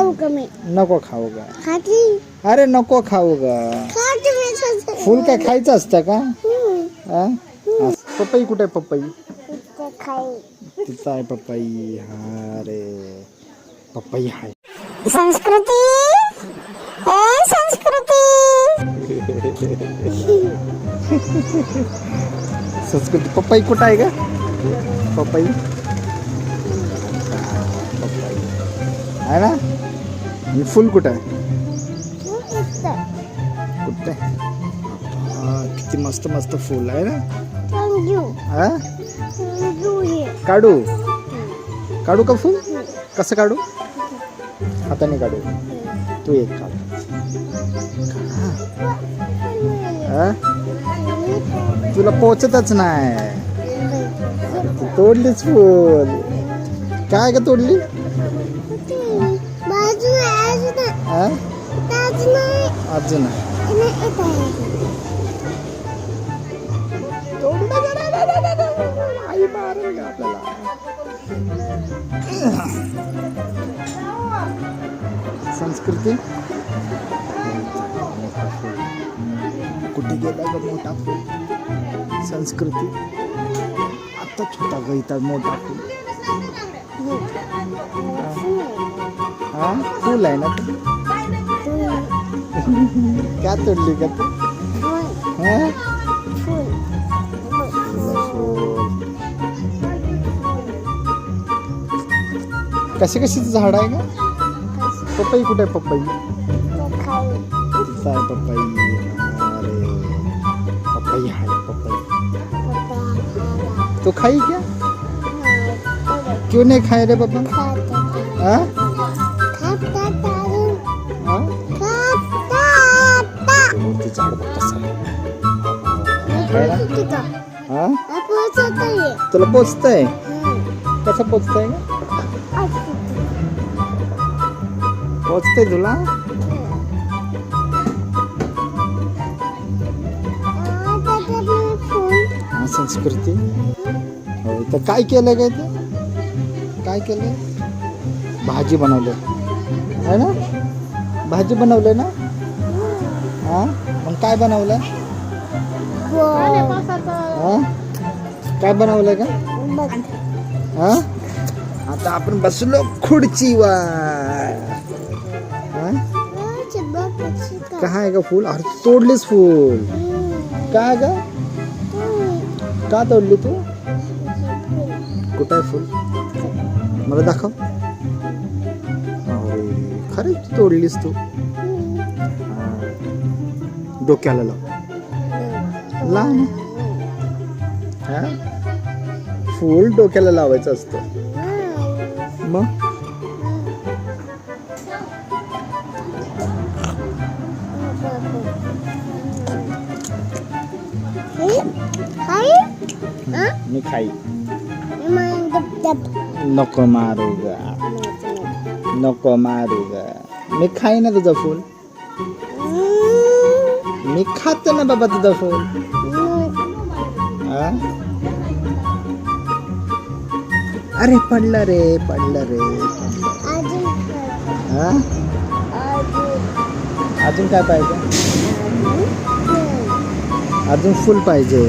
नको खाऊ ग खाती? अरे नको खाऊ ग खाते मी तसं. फुल काय खायचं असतं का? हम्म. हा? हा. पपई कुठे आहे पपई? इतकं खाई। आहे पपई हा रे. पपई आहे. संस्कृती? ए संस्कृती? संस्कृती पपई कुठं आहे का पपई? पपई. आहे ना? आणि फुल कुठं आहे? कुठं आहे? किती मस्त मस्त फुल आहे ना? काढू? काढू का फुल? कसं काढू? हाताने काढू. तू एक काढ. तुला पोचतच नाही. तोडलीच फुल. काय का तोडली? अर्जना संस्कृति संस्कृति मारेगा छोटा ग इथं फूल हाँ फूल आहे ना क्या तोडली का तू? हा? कशी कशीच झाड आहे का पपई कुठे आहे पपई? आहे पपई. अरे पपई आहे पपई. तो खाई क्या? क्यों नहीं खाए रे पापा? हाँ? तुला पोचतय? कसं पोचतय पोचतय तुला? संस्कृती. हो तर काय केलं काय ते? काय केलं भाजी बनवलं. आहे ना? भाजी बनवलं ना? हा? मग काय बनवलं हा? काय बनवलं का? हा? आता आपण बसलो खुर्चीवर. हा? काय आहे का फुल? अरे तोडलीस फुल. काय का का तोडली तू? आहे फुल? मला दाखव. अरे, खरंच तोडलीस तू. हा. डोक्याला लाव. ला हा? फुल डोक्याला लावायचं असतं. मग? मी खाई. नको मारू ग. नको मारू ग. मी खाई ना तुझं फुल. मी खातो ना बाबा तुझा फोन अरे पडलं रे पडलं रे. अजून काय पाहिजे? अजून फुल पाहिजे.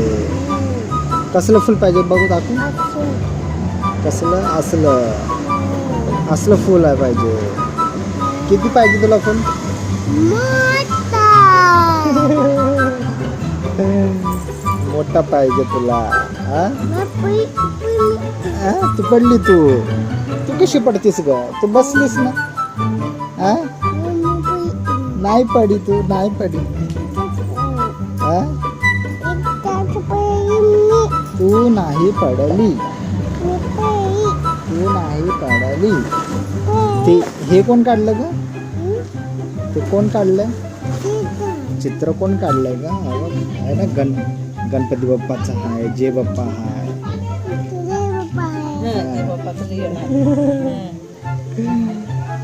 कसलं फुल पाहिजे बघू दाखवू? कसलं? असलं. असलं फुल आहे पाहिजे. किती पाहिजे तुला फुल? मोठा पाहिजे तुला हा? तू पडली तू. तू कशी पडतीस ग? तू बसलीस ना? हा? नाही पडी तू नाही पडी. तू नाही पडली. तू नाही पडली. ते हे कोण काढलं ग? ते कोण काढलं? चित्र कोण काढलंय का? हा आहे ना गण गणपती बाप्पाचा जे बाप्पा हाय.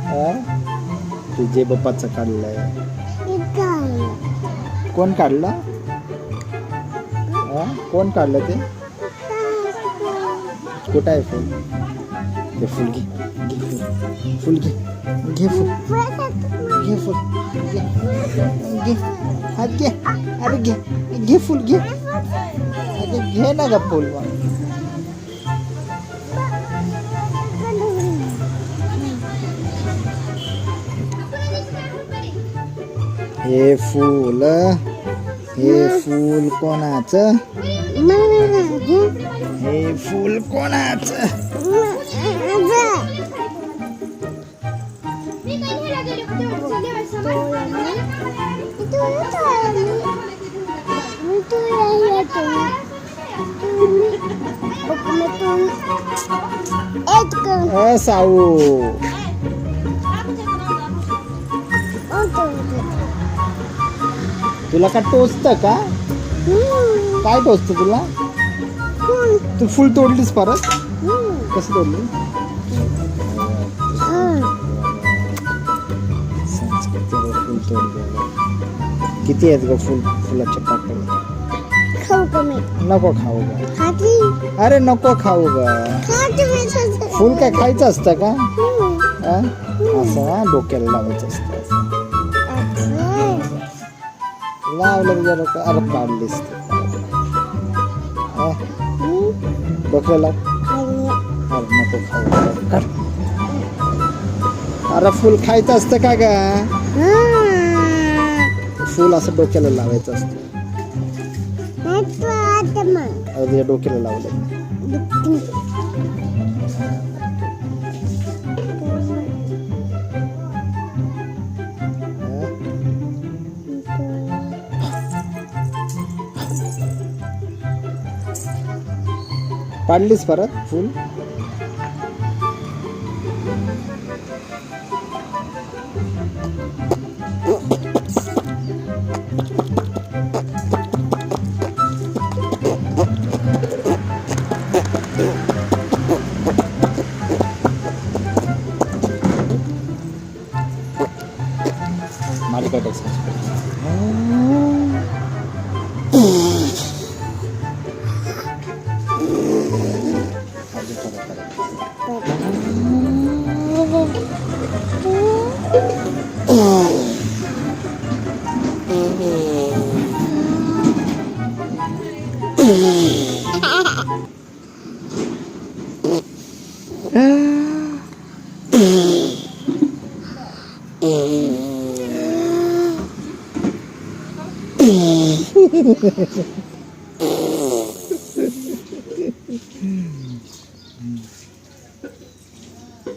हा? ते जे बाप्पाचं काढलंय. कोण काढलं? हा? कोण काढलं ते? कुठं आहे फुल? ते फुल घे फुल. घे घे फुल. घे फुल. घे. घे. हात घे. अरे घे. घे फुल घे. अरे घे ना ग फुल. हे फूल. हे फूल कोणाचं? हे फूल कोणाचं? अ साऊ तुला का टोचत का काय टोचत तुला तू फुल तोडलीस परत कसं तोडली तोडलेलं किती आहेत ग फुल फुलाचे पाकळे खाऊ नको खाऊ ग. अरे नको खाऊ ग. फुल काय खायचं असतं का? असं डोक्याला लावायचं असतं. असं. लावलं जरा का अरे. हा? डोक्याला लाव. अरे नको खाऊ. अरे फुल खायचं असतं का ग? फुल असं डोक्याला लावायचं असतं. डोक्याला लावलं पाडलीस परत फुल? たたくさん、mm -hmm. う ん